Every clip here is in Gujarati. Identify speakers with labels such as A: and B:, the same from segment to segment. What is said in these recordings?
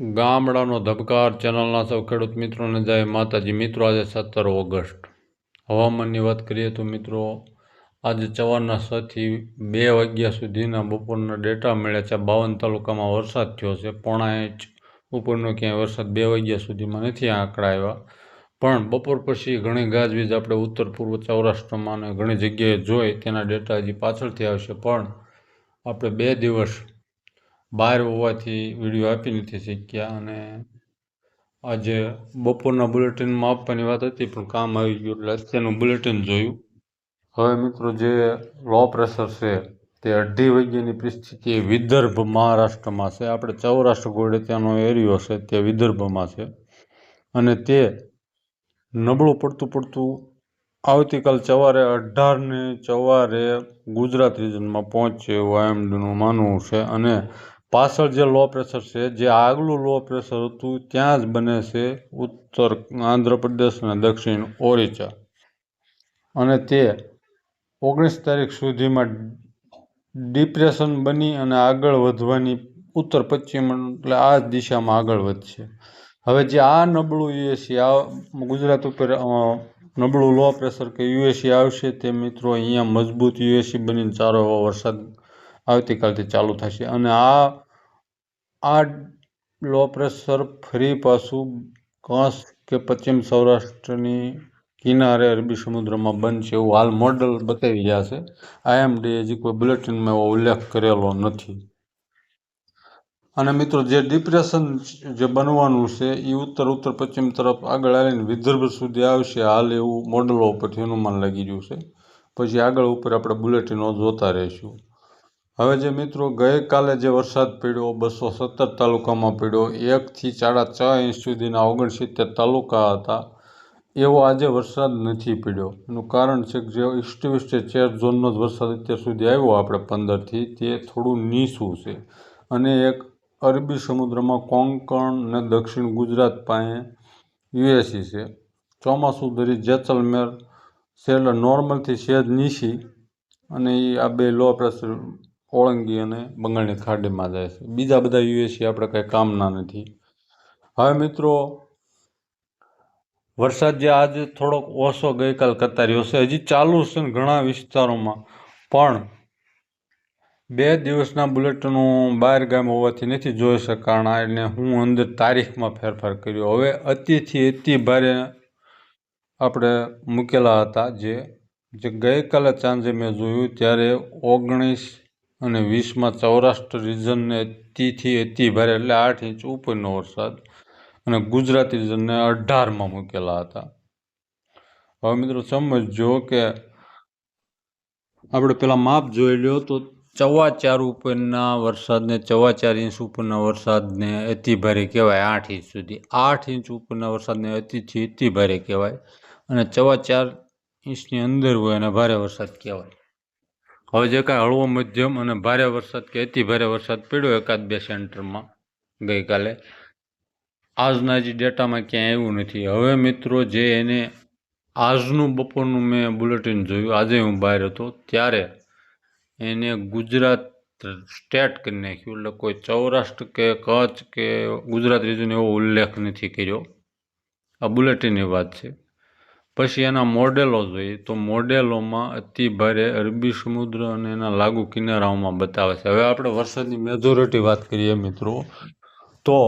A: ગામડાનો ધબકાર ચેનલના સૌ ખેડૂત મિત્રોને જય માતાજી, મિત્રો, આજે સત્તર ઓગસ્ટ. હવામાનની વાત કરીએ તો મિત્રો, આજે સવારના છથી બે વાગ્યા સુધીના બપોરના ડેટા મળ્યા છે. બાવન તાલુકામાં વરસાદ થયો છે. પોણા ઇંચ ઉપરનો ક્યાંય વરસાદ બે વાગ્યા સુધીમાં નથી આંકડા આવ્યા. પણ બપોર પછી ઘણી ગાજવીજ આપણે ઉત્તર, પૂર્વ સૌરાષ્ટ્રમાં અને ઘણી જગ્યાએ જોઈ તેના ડેટા હજી પાછળથી આવશે. પણ આપણે બે દિવસ બહાર હોવાથી વીડિયો આપી નથી શક્યા અને આજે બપોરના બુલેટિનમાં આપવાની વાત હતી, પણ કામ આવી ગયું એટલે અત્યારનું બુલેટિન જોયું. હવે મિત્રો જે લો પ્રેશર છે, તે અઢી વાગ્યાની પરિસ્થિતિ વિદર્ભ મહારાષ્ટ્રમાં છે. આપણે સૌરાષ્ટ્ર ગોળે ત્યાંનો એરિયો છે, તે વિદર્ભમાં છે. અને તે નબળું પડતું પડતું આવતીકાલ સવારે અઢારને સવારે ગુજરાત રિજનમાં પહોંચશે એવું આઈએમડીનું માનવું છે. અને પાછળ જે લો પ્રેશર છે, જે આગલું લો પ્રેશર હતું, ત્યાં જ બને છે ઉત્તર આંધ્રપ્રદેશ અને દક્ષિણ ઓરિસ્સા. અને તે ઓગણીસ તારીખ સુધીમાં ડિપ્રેશન બની અને આગળ વધવાની ઉત્તર પશ્ચિમ એટલે આ જ દિશામાં આગળ વધશે. હવે જે આ નબળું યુએસી આ ગુજરાત ઉપર નબળું લો પ્રેશર કે યુએસી આવશે તે મિત્રો અહીંયા મજબૂત યુએસી બનીને સારો એવો વરસાદ આવતીકાલથી ચાલુ થશે. અને આ આ લો પ્રેશર ફરી પાછું કચ્છ કે પશ્ચિમ સૌરાષ્ટ્રની કિનારે અરબી સમુદ્રમાં બનશે એવું હાલ મોડલ બતાવી રહ્યા છે. આઈએમડી હજી કોઈ બુલેટિનમાં એવો ઉલ્લેખ કરેલો નથી. અને મિત્રો, જે ડિપ્રેશન જે બનવાનું છે એ ઉત્તર ઉત્તર, પશ્ચિમ તરફ આગળ આવીને વિદર્ભ સુધી આવશે હાલ એવું મોડલો ઉપરથી અનુમાન લાગી રહ્યું છે. પછી આગળ ઉપર આપણે બુલેટિનો જોતા રહીશું. હવે જે મિત્રો, ગઈકાલે જે વરસાદ પડ્યો, બસો સત્તર તાલુકામાં પડ્યો, એકથી સાડા છ ઇંચ સુધીના ઓગણસિત્તેર તાલુકા હતા. એવો આજે વરસાદ નથી પડ્યો. એનું કારણ છે કે જે ઈસ્ટ વેસ્ટ ચેર ઝોનનો જ વરસાદ અત્યાર સુધી આવ્યો આપણે પંદરથી, તે થોડું નીચું છે. અને એક અરબી સમુદ્રમાં કોંકણ અને દક્ષિણ ગુજરાત પાસે યુએસી છે. ચોમાસું દરી જેસલમેર છે એટલે નોર્મલથી સેજ નીચી. અને એ આ બે લો પ્રેશર ઓળંગી અને બંગાળની ખાડીમાં જાય છે. બીજા બધા યુએસી આપણે કંઈ કામના નથી. હવે મિત્રો, વરસાદ જે આજે થોડોક ઓછો ગઈકાલ કરતા રહ્યો છે. હજી ચાલુ છે ઘણા વિસ્તારોમાં. પણ બે દિવસના બુલેટનું બહાર ગામ હોવાથી નથી જોઈ શકાણા એટલે હું અંદર તારીખમાં ફેરફાર કર્યો. હવે અતિથી અતિ ભારે આપણે મૂકેલા હતા જે જે ગઈકાલે સાંજે મેં જોયું ત્યારે ઓગણીસ અને વીસમાં સૌરાષ્ટ્ર રિજનને અતિથી અતિ ભારે એટલે આઠ ઇંચ ઉપરનો વરસાદ. અને ગુજરાતી રિજનને અઢારમાં મૂકેલા હતા. હવે મિત્રો સમજો કે આપણે પેલા માપ જોઈ લ્યો તો ચવા ચાર ઉપરના વરસાદને ચવા ચાર ઇંચ ઉપરના વરસાદને અતિ ભારે કહેવાય આઠ ઇંચ સુધી. આઠ ઇંચ ઉપરના વરસાદને અતિથી અતિ ભારે કહેવાય. અને ચવા ચાર ઇંચની અંદર હોય અને ભારે વરસાદ કહેવાય. હવે જે કાંઈ હળવો મધ્યમ અને ભારે વરસાદ કે અતિ ભારે વરસાદ પડ્યો, એકાદ બે સેન્ટરમાં ગઈકાલે. આજના જે ડેટામાં ક્યાંય આવ્યું નથી. હવે મિત્રો જે એને આજનું બપોરનું મેં બુલેટિન જોયું, આજે હું બહાર હતો, ત્યારે એને ગુજરાત સ્ટેટ કરી નાખ્યું. એટલે કોઈ સૌરાષ્ટ્ર કે કચ્છ કે ગુજરાત રીજન એવો ઉલ્લેખ નથી કર્યો. આ બુલેટિનની વાત છે. પછી એના મોડેલો જોઈએ તો મોડેલોમાં અતિ ભારે અરબી સમુદ્ર અને એના લાગુ કિનારાઓમાં બતાવે છે. હવે આપણે વરસાદની મેજોરિટી વાત કરીએ મિત્રો, તો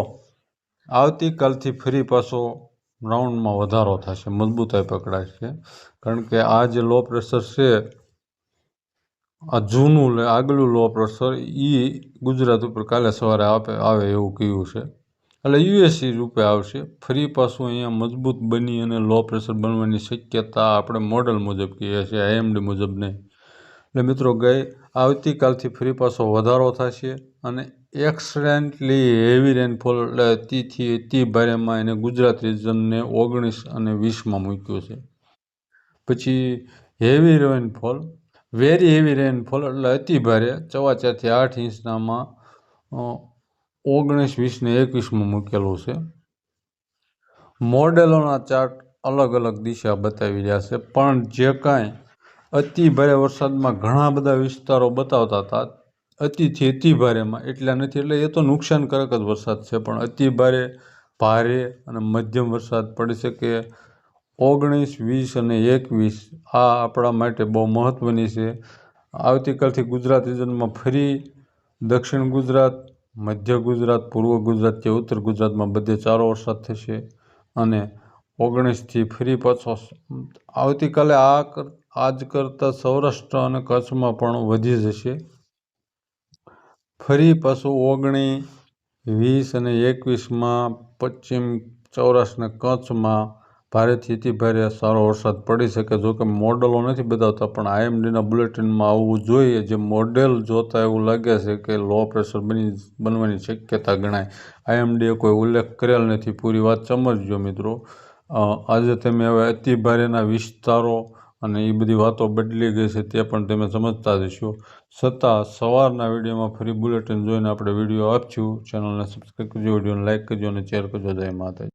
A: આવતીકાલથી ફરી પાછો રાઉન્ડમાં વધારો થશે, મજબૂતાઈ પકડાશે કારણ કે આ જે લો પ્રેશર છે, આ જૂનું આગલું લો પ્રેશર એ ગુજરાત ઉપર કાલે સવારે આપે આવે એવું કહ્યું છે. એટલે યુએસી રૂપે આવશે. ફરી પાછું અહીંયા મજબૂત બની અને લો પ્રેશર બનવાની શક્યતા આપણે મોડલ મુજબ કહીએ છીએ આઈએમડી મુજબ નહીં. એટલે મિત્રો ગઈ, આવતીકાલથી ફરી પાછો વધારો થશે અને એક્સડેન્ટલી હેવી રેનફોલ એટલે અતિથી તી ભારેમાં એને ગુજરાત રિજનને ઓગણીસ અને વીસમાં મૂક્યું છે. પછી heavy rainfall very heavy rainfall એટલે અતિ ભારે ચવા ચારથી આઠ ઇંચનામાં ઓગણીસ, વીસ ને એકવીસમાં મૂકેલું છે. મોડેલોના ચાર્ટ અલગ અલગ દિશા બતાવી રહ્યા છે, પણ જે કાંઈ અતિ ભારે વરસાદમાં ઘણા બધા વિસ્તારો બતાવતા હતા, અતિથી અતિ ભારેમાં, એટલા નથી, એટલે એ તો નુકસાનકારક જ વરસાદ છે, પણ અતિ ભારે ભારે અને મધ્યમ વરસાદ પડી શકે. ઓગણીસ, વીસ અને એકવીસ આ આપણા માટે બહુ મહત્ત્વની છે. આવતીકાલથી ગુજરાત રિજનમાં ફરી દક્ષિણ ગુજરાત મધ્ય ગુજરાત, પૂર્વ ગુજરાત કે ઉત્તર ગુજરાતમાં બધે ચારો વરસાદ થશે અને ઓગણીસથી ફરી પાછો આવતીકાલે આ આજ કરતાં સૌરાષ્ટ્ર અને કચ્છમાં પણ વધી જશે. ફરી પાછું ઓગણી, વીસ અને એકવીસમાં પશ્ચિમ સૌરાષ્ટ્ર કચ્છમાં ભારે સારો વરસાદ પડી શકે. જો કે મોડલો નથી બતાવતા, પણ આઈએમડીના બુલેટિનમાં આવવું જોઈએ. જે મોડેલ જોતા એવું લાગે છે કે લો પ્રેશર બની, બનવાની શક્યતા ગણાય. આઈએમડીએ કોઈ ઉલ્લેખ કરેલ નથી. પૂરી વાત સમજજો મિત્રો. આજે તમે હવે અતિ ભારેના વિસ્તારો અને એ બધી વાતો બદલી ગઈ છે તે પણ તમે સમજતા જશો. છતાં સવારના વિડીયોમાં ફરી બુલેટિન જોઈને આપણે વીડિયો આપશું. ચેનલને સબસ્ક્રાઈબ કરજો, વિડીયોને લાઇક કરજો અને શેર કરજો. જય માતાજી.